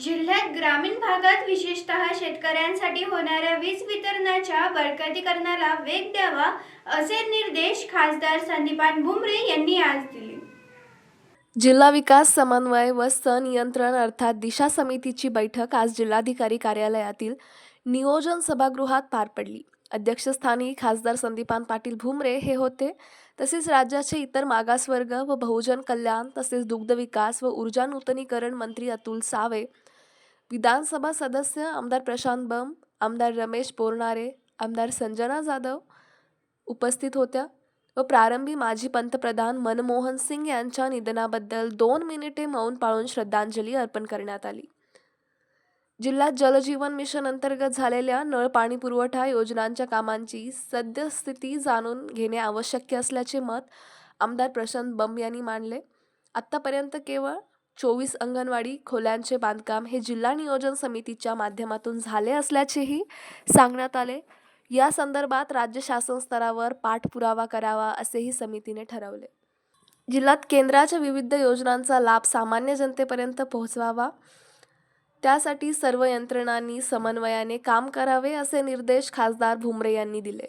जिल्ह्यात ग्रामीण भागात विशेषतः शेतकऱ्यांसाठी होणाऱ्या वीज वितरणाच्या बळकटीकरणाला वेग द्यावा असे निर्देश खासदार संदीपान भुमरे यांनी आज दिले. जिल्हा विकास समन्वय व सनियंत्रण अर्थात दिशा समितीची बैठक आज जिल्हाधिकारी कार्यालयातील नियोजन सभागृहात पार पडली. अध्यक्षस्थानी खासदार संदीपान पाटील भुमरे हे होते. तसेच राज्याचे इतर मागासवर्ग व बहुजन कल्याण तसेच दुग्ध विकास व ऊर्जा नूतनीकरण मंत्री अतुल सावे विधानसभा सदस्य आमदार प्रशांत बम आमदार रमेश पोरणारे आमदार संजना जाधव उपस्थित होत्या व प्रारंभी माजी पंतप्रधान मनमोहन सिंग यांच्या निधनाबद्दल दोन मिनिटे मौन पाळून श्रद्धांजली अर्पण करण्यात आली. जिल्ह्यात जलजीवन मिशन अंतर्गत झालेल्या नळ पाणी पुरवठा योजनांच्या कामांची सद्यस्थिती जाणून घेणे आवश्यक असल्याचे मत आमदार प्रशांत बंब यांनी मांडले. आत्तापर्यंत केवळ चोवीस अंगणवाडी खोल्यांचे बांधकाम हे जिल्हा नियोजन समितीच्या माध्यमातून झाले असल्याचेही सांगण्यात आले. या संदर्भात राज्य शासन स्तरावर पाठपुरावा करावा असेही समितीने ठरवले. जिल्ह्यात केंद्राच्या विविध योजनांचा लाभ सामान्य जनतेपर्यंत पोहोचवावा. त्यासाठी सर्व यंत्रणांनी समन्वयाने काम करावे असे निर्देश खासदार भुमरे यांनी दिले.